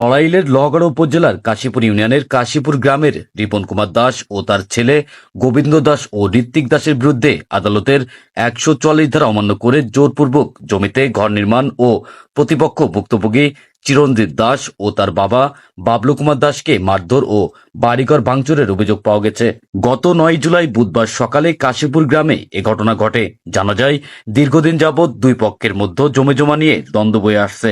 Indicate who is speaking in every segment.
Speaker 1: নড়াইলের লোহাগড়া উপজেলার কাশীপুর ইউনিয়নের কাশীপুর গ্রামের রিপন কুমার দাস ও তার ছেলে গোবিন্দ দাস ও ঋত্বিক দাসের বিরুদ্ধে আদালতের একশো চল্লিশ ধারা অমান্য করে জোরপূর্বক জমিতে ঘর নির্মাণ ও প্রতিপক্ষ ভুক্তভোগী চিরঞ্জিত দাস ও তার বাবা বাবলু কুমার দাসকে মারধর ও বাড়িঘর ভাঙচুরের অভিযোগ পাওয়া গেছে। গত নয় জুলাই বুধবার সকালে কাশীপুর গ্রামে এ ঘটনা ঘটে। জানা যায়, দীর্ঘদিন যাবৎ দুই পক্ষের মধ্যে জমে জমা নিয়ে দ্বন্দ্ব বয়ে আসছে।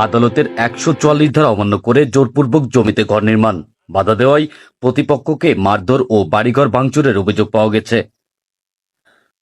Speaker 1: আদালতের একশো চুয়াল্লিশ ধারা অমান্য করে জোরপূর্বক জমিতে ঘর নির্মাণ। বাধা দেওয়ায় প্রতিপক্ষকে মারধর ও বাড়িঘর ভাঙচুরের অভিযোগ পাওয়া গেছে।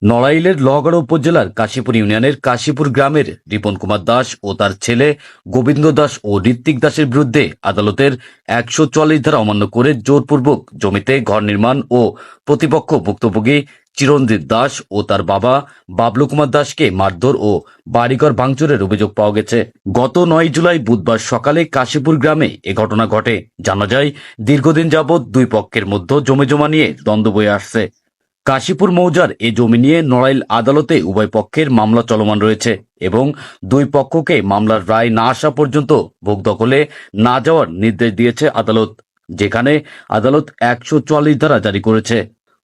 Speaker 1: নড়াইলের লোহাগড়া উপজেলার কাশীপুর ইউনিয়নের কাশীপুর গ্রামের রিপন কুমার দাস ও তার ছেলে গোবিন্দ দাস ও ঋত্বিক দাসের বিরুদ্ধে আদালতের একশো চুয়াল্লিশ ধারা অমান্য করে জোরপূর্বক জমিতে ঘর নির্মাণ ও প্রতিপক্ষ ভুক্তভোগী চিরঞ্জিত দাস ও তার বাবা বাবলু কুমার দাসকে মারধর ও বাড়িঘর ভাঙচুরের অভিযোগ পাওয়া গেছে। গত নয় জুলাই বুধবার সকালে কাশীপুর গ্রামে এ ঘটনা ঘটে। জানা যায়, দীর্ঘদিন যাবৎ দুই পক্ষের মধ্যে জমি জমা নিয়ে দ্বন্দ্ব বয়ে আসছে। কাশীপুর মৌজার এ জমি নিয়ে নড়াইল আদালতে উভয় পক্ষের মামলা চলমান রয়েছে এবং দুই পক্ষকে মামলার রায় না আসা পর্যন্ত ভোগ দখলে না যাওয়ার নির্দেশ দিয়েছে আদালত, যেখানে আদালত একশো চুয়াল্লিশ ধারা জারি করেছে।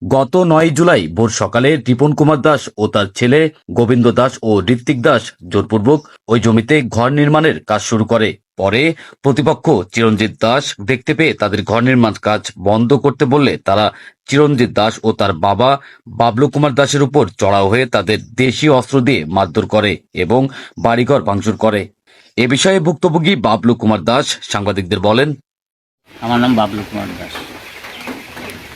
Speaker 1: গত নয় জুলাই ভোর সকালে রিপন কুমার দাস ও তার ছেলে গোবিন্দ দাস ও ঋত্বিক দাস জোরপূর্বক ওই জমিতে ঘর নির্মাণের কাজ শুরু করে। পরে প্রতিপক্ষ চিরঞ্জিত দাস দেখতে পেয়ে তাদের ঘর নির্মাণ কাজ বন্ধ করতে বললে তারা চিরঞ্জিত দাস ও তার বাবা বাবলু কুমার দাসের উপর চড়াও হয়ে তাদের দেশীয় অস্ত্র দিয়ে মারধর করে এবং বাড়িঘর ভাঙচুর করে। এ বিষয়ে ভুক্তভোগী বাবলু কুমার দাস সাংবাদিকদের বলেন।
Speaker 2: আমার নাম বাবলু কুমার দাস।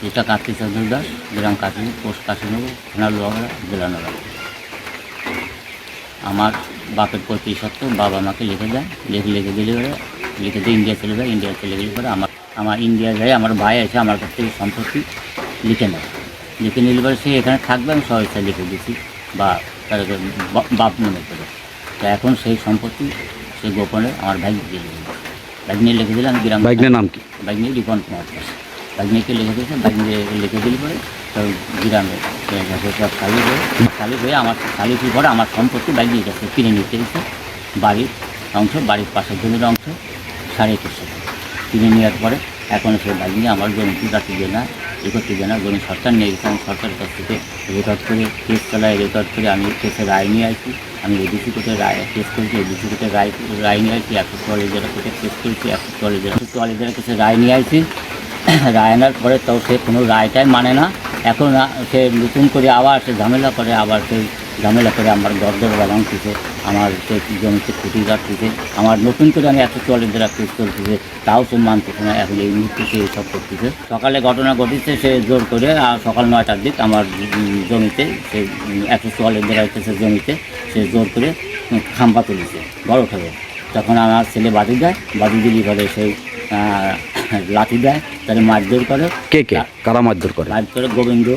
Speaker 2: এটা কার্তিক চন্দ্র দাস গ্রাম কাশী পোস্ট কাশীনগর থানা লোহাগড়া জেলা নগর। আমার বাপের প্রতি সত্ত্বেও বাবা আমাকে লিখে দেয় লিখে লিখে দিলে পরে লিখে দিয়ে ইন্ডিয়া চলে যায় ইন্ডিয়া চলে গেলে পরে আমার আমার ইন্ডিয়া যায় আমার ভাই এসে আমার কাছ থেকে সম্পত্তি লিখে নেয়। লিখে নিলে পরে সে এখানে থাকবে আমি সহায়তা লিখে দিচ্ছি বা তাদেরকে বাপ মনে করে। তা এখন সেই সম্পত্তি সেই গোপনে আমার ভাই দিয়ে দিল। ভাই নিয়ে লিখে দিলে আমি গ্রাম
Speaker 1: বাইকনের নাম কি?
Speaker 2: নিয়ে রিপন কুমার দাস। নিয়ে লিখে দিয়েছে নিয়ে লিখে দিলে পরে সব গ্রামে খালি হয়ে খালি হয়ে আমার খালি হয়ে করে আমার সম্পত্তি নিয়ে গেছে, কিনে নিতে গেছে। বাড়ির অংশ, বাড়ির পাশের জমির অংশ, সাড়ে একুশশো কিনে নেওয়ার পরে এখন সে বাইক নিয়ে আমার জমি রাখতে দিয়ে না এ করতে দিয়ে না, জমি সরকার নিয়ে গেছে, আমি সরকারের কাছ থেকে রেকর্ড করে, কেস চালায় রেকর্ড করে আমি কেসে রায় নিয়ে আসি, আমি এডিসি কোর্টে রায়, কেস করেছি, এডিসি কোর্টে রায় রায় নিয়ে আসি একশো চুয়াল্লিশ জেলা কোর্টে কেস করেছি একশো চুয়াল্লিশ জেলা চুয়াল্লিশ জেলা কেসে রায় নিয়ে আসি। রায় আনার পরে তো সে কোনো রায়টাই মানে না। এখন সে নতুন করে আবার সে ঝামেলা করে, আবার সেই ঝামেলা করে আমার দরদর ভাঙতেছে আমার সে জমিতে খুঁটি কাটতেছে আমার নতুন করে আমি এত চুয়াল্লিশ জেলা কেস করতেছে তাও সে মানতেছে না, এখন এই মুহূর্তে সে এইসব করতেছে। সকালে ঘটনা ঘটেছে, সে জোর করে আর সকাল নয়টার দিক আমার জমিতে সে একশো চুয়াল্লিশ জেলা সে জমিতে, সে জোর করে খাম্পা তুলেছে, বড় ঠাকুর তখন আমার ছেলে বাদি দেয় বাদি দিলি করে সেই লাঠি দেয় তাহলে মারধর করে।
Speaker 1: কে কে? কারা মারধর করে?
Speaker 2: মারধর করে গোবিন্দ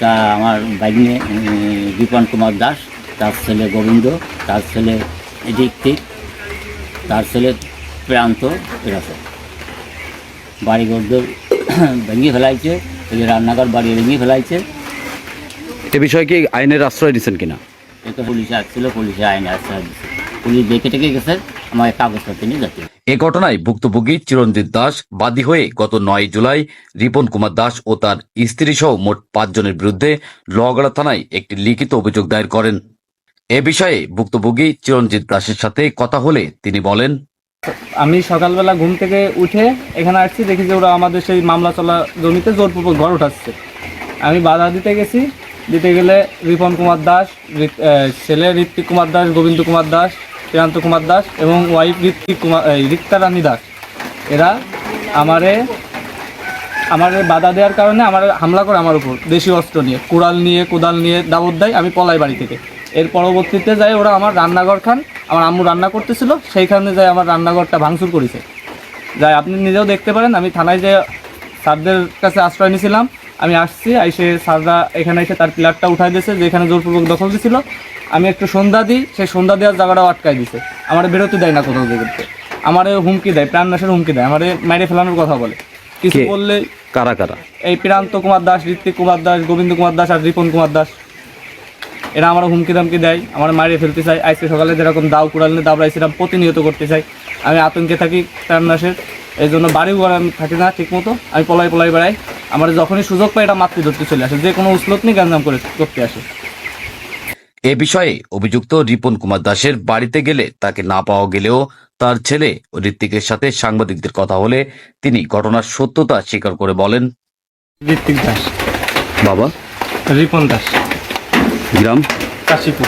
Speaker 2: তা আমার বাইনে বিপন কুমার দাস তার ছেলে গোবিন্দ তার ছেলে ঋত্বিক তার ছেলে প্রান্ত এরকম। বাড়ি ঘরদের ভেঙে ফেলাইছে এই যে রান্নাঘর বাড়ি ভেঙে ফেলাইছে।
Speaker 1: এ বিষয়ে কি আইনের আশ্রয় দিচ্ছেন কিনা?
Speaker 2: এতে পুলিশে আসছিল পুলিশে আইনে আশ্রয় দিচ্ছে পুলিশ দেখে টেকে গেছে আমাকে কাগজপত্র নিয়ে যাচ্ছে।
Speaker 1: এ ঘটনায় ভুক্তভোগী চিরঞ্জিত দাস বাদী হয়ে গত নয় জুলাই রিপন কুমার দাস ও তার স্ত্রী সহ মোট পাঁচজনের বিরুদ্ধে লোহাগড়া থানায় একটি লিখিত অভিযোগ দায়ের করেন। এ বিষয়ে ভুক্তভোগী চিরঞ্জিত দাসের সাথে কথা হলে তিনি বলেন
Speaker 3: আমি সকালবেলা ঘুম থেকে উঠে এখানে আসছি দেখি যে ওরা আমাদের সেই মামলা চলা জমিতে জোরপূর্বক ঘর উঠাচ্ছে। আমি বাধা দিতে গেছি দিতে গেলে রিপন কুমার দাস আহ, ছেলে ঋত্বিক কুমার দাস গোবিন্দ কুমার দাস শ্রীকান্ত কুমার দাস এবং ওয়াইফ ঋত্বিক কুমার রিক্তা রানী দাস। এরা আমারে আমারে বাধা দেওয়ার কারণে আমার হামলা করে আমার উপর, দেশি অস্ত্র নিয়ে, কুড়াল নিয়ে, কোদাল নিয়ে দাবত দেয় আমি পলাই বাড়ি থেকে। এর পরবর্তীতে যাই ওরা আমার রান্নাঘর খান, আমার আম্মু রান্না করতেছিল, সেইখানে যাই আমার রান্নাঘরটা ভাঙচুর করেছে। যাই, আপনি নিজেও দেখতে পারেন, আমি থানায় যে স্যারদের কাছে আশ্রয় নিয়েছিলাম আমি আসছি এসে স্যাররা এখানে এসে তার পিলারটা উঠাই দিয়েছে যেখানে জোরপূর্বক দখল দিছিল আমি একটু সন্ধ্যা দিই সেই সন্ধ্যা দেওয়ার জায়গাটাও আটকাই দিছে আমার বেরোতে দেয় না কোথাও দেখতে আমারে হুমকি দেয় প্রাণনাশের হুমকি দেয় আমারে মেরে ফেলানোর কথা বলে।
Speaker 4: কিছু? বললে
Speaker 1: কারা কারা?
Speaker 4: এই প্রান্ত কুমার দাস ঋত্বিক কুমার দাস গোবিন্দ কুমার দাস আর রিপন কুমার দাস। এরা আমার হুমকি দামকি দেয় আমার মারিয়ে ফেলতে চাই আজকে সকালে যেরকম দাও কুড়ালে দাবড়াইছিলাম প্রতিনিয়ত করতে চাই। আমি আতঙ্কে থাকি প্রাণনাশের এই জন্য বাড়ি ঘর আমি থাকি না ঠিক মতো। আমি পলাই পলাই বেড়াই। আমার যখনই সুযোগ পাই এটা মাতৃ ধরতে চলে আসে। যে কোনো উসলত নিয়ে গ্যাঞ্জাম করে করতে আসে।
Speaker 1: এ বিষয়ে অভিযুক্ত রিপন কুমার দাসের বাড়িতে গেলে তাকে না পাওয়া গেলেও তার ছেলে ঋত্বিকের সাথে সাংবাদিকদের কথা হলে তিনি ঘটনার সত্যতা স্বীকার করে বলেন।
Speaker 4: ঋত্বিক দাস।
Speaker 1: বাবা?
Speaker 4: রিপন দাস।
Speaker 1: গ্রাম?
Speaker 4: কাশীপুর।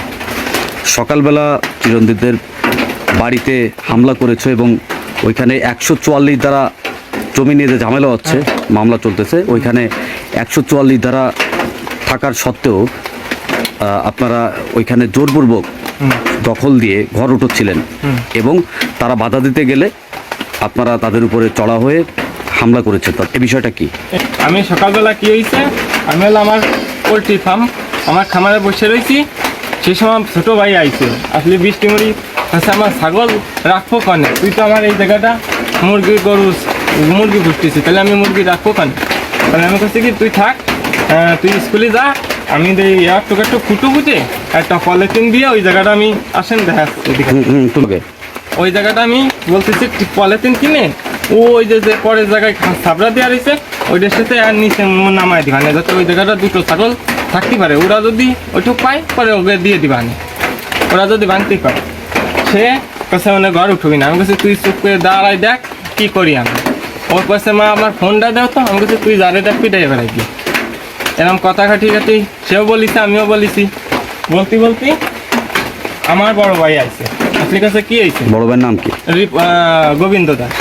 Speaker 1: সকালবেলা চিরঞ্জিতদের বাড়িতে হামলা করেছে এবং ওইখানে একশো চুয়াল্লিশ দ্বারা জমি নিয়ে যে ঝামেলা হচ্ছে মামলা চলতেছে ওইখানে একশো চুয়াল্লিশ দ্বারা থাকার সত্ত্বেও আপনারা ওইখানে জোরপূর্বক দখল দিয়ে ঘর উঠোচ্ছিলেন এবং তারা বাধা দিতে গেলে আপনারা তাদের উপরে চড়া হয়ে হামলা করেছে তা এ বিষয়টা কি?
Speaker 4: আমি সকালবেলা কি হয়েছে? আমি হলো আমার পোলট্রি ফার্ম আমার খামারে বসে রয়েছি। সে সময় ছোটো ভাই আইছে। আসলে বৃষ্টি মুড়ি আচ্ছা আমার ছাগল রাখব কানে? তুই তো আমার এই জায়গাটা মুরগি গরু মুরগি ঘুরতেছি তাহলে আমি মুরগি রাখব কানে? তাহলে আমি কাছে কি তুই থাক তুই স্কুলে যা আমি এই একটু একটু ফুটো ফুটে একটা পলিথিন দিয়ে ওই জায়গাটা আমি আসেন দেখা
Speaker 1: তোমাকে
Speaker 4: ওই জায়গাটা আমি বলতেছি পলিথিন কিনে ও ওই যে যে পরের জায়গায় সাবরা দেওয়া রয়েছে ওইটার সাথে আর নিচে নামায় দিবানে যাতে ওই জায়গাটা দুটো ছাগল থাকতে পারে। ওরা যদি ওইটুকু পায় পরে ওকে দিয়ে দিবানে ওরা যদি ভাঙতেই পারে। সে কাছে মানে ঘর উঠবি না। আমি কাছে তুই চুপ করে দাঁড়াই দেখ কি করি আমি? ওর কাছে মা আমার ফোনটা দাও তো। আমি কাছে তুই যারে দেখ পিটাই বেড়াই কি এরকম কথা কাটি কাটি সেও বলিছে আমিও বলিছি। বলতে বলতে আমার বড় ভাই আছে আপনি কাছে কি হয়েছে
Speaker 1: বড় ভাইয়ের নাম কি?
Speaker 4: গোবিন্দ দাস।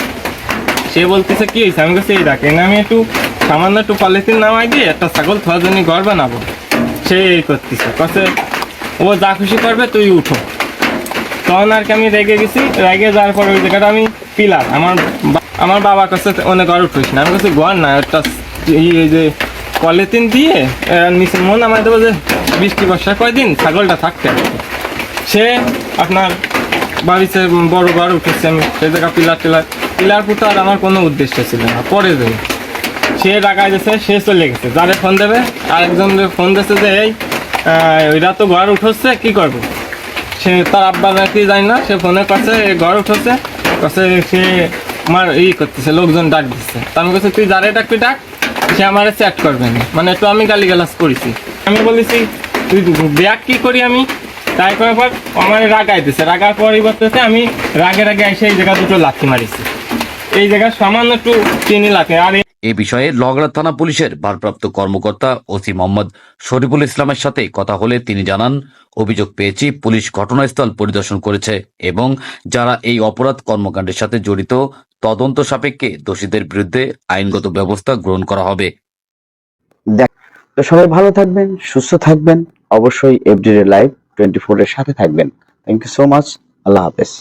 Speaker 4: সে বলতেছে কি হয়েছে আমি কাছে এই রাখেন আমি একটু সামান্য একটু পলিথিন নামাই দিয়ে একটা ছাগল জন্য ঘর বানাবো। সে এই করতেছে। কাছে ও যা খুশি করবে তুই উঠো। তখন আর কি আমি রেগে গেছি, রেগে যাওয়ার পর ওই জায়গাটা আমি পিলার আমার আমার বাবার কাছে অনেক ঘর উঠিস না আমি কাছে ঘর না, একটা এই যে পলিথিন দিয়ে নিচে মন আমার দেবো যে বৃষ্টি, বর্ষা, কয়দিন ছাগলটা থাকতে সে আপনার বাড়িতে বড় ঘর উঠেছে আমি। সে জায়গা পিলার টিলার, পিলার পুতো আর আমার কোনো উদ্দেশ্য ছিল না। পরে দেবে সে টাকা গেছে, সে চলে গেছে। যারে ফোন দেবে আরেকজন ফোন দিয়েছে যে, এই ওইরা তো ঘর উঠোচ্ছে, কি করব? সে তার আব্বা নাকি জানি না, সে ফোনে কাছে ঘর উঠোচ্ছে কাছে সে আমার ই করতেছে, লোকজন ডাক দিচ্ছে তা আমি কাছে তুই যারে ডাকবি, ডাক। সে আমার চ্যাট করবে না। মানে একটু আমি গালি গালাজ করেছি। আমি বলেছি, তুই ব্যাগ কি করি আমি? তাই করার পর আমার রাগাই দিছে। রাগার পরিবর্তে আমি রাগে রাগে এসে এই জায়গা দুটো লাথি মারিছি। এই জায়গায় সামান্য একটু চিনি লাথি আর
Speaker 1: এ বিষয়ে লগড়া থানা পুলিশের ভারপ্রাপ্ত কর্মকর্তা ওসি মোহাম্মদ শরীফুল ইসলামের সাথে কথা হলে তিনি জানান, অভিযোগ পেয়েছি পুলিশ ঘটনাস্থল পরিদর্শন করেছে এবং যারা এই অপরাধ কর্মকাণ্ডের সাথে জড়িত, তদন্ত সাপেক্ষে দোষীদের বিরুদ্ধে আইনগত ব্যবস্থা গ্রহণ করা হবে।
Speaker 5: তো সবাই ভালো থাকবেন, সুস্থ থাকবেন, অবশ্যই এফডিরে লাইভ টোয়েন্টি ফোর এর সাথে থাকবেন। থ্যাংক ইউ সো মাচ আল্লাহ হাফেজ।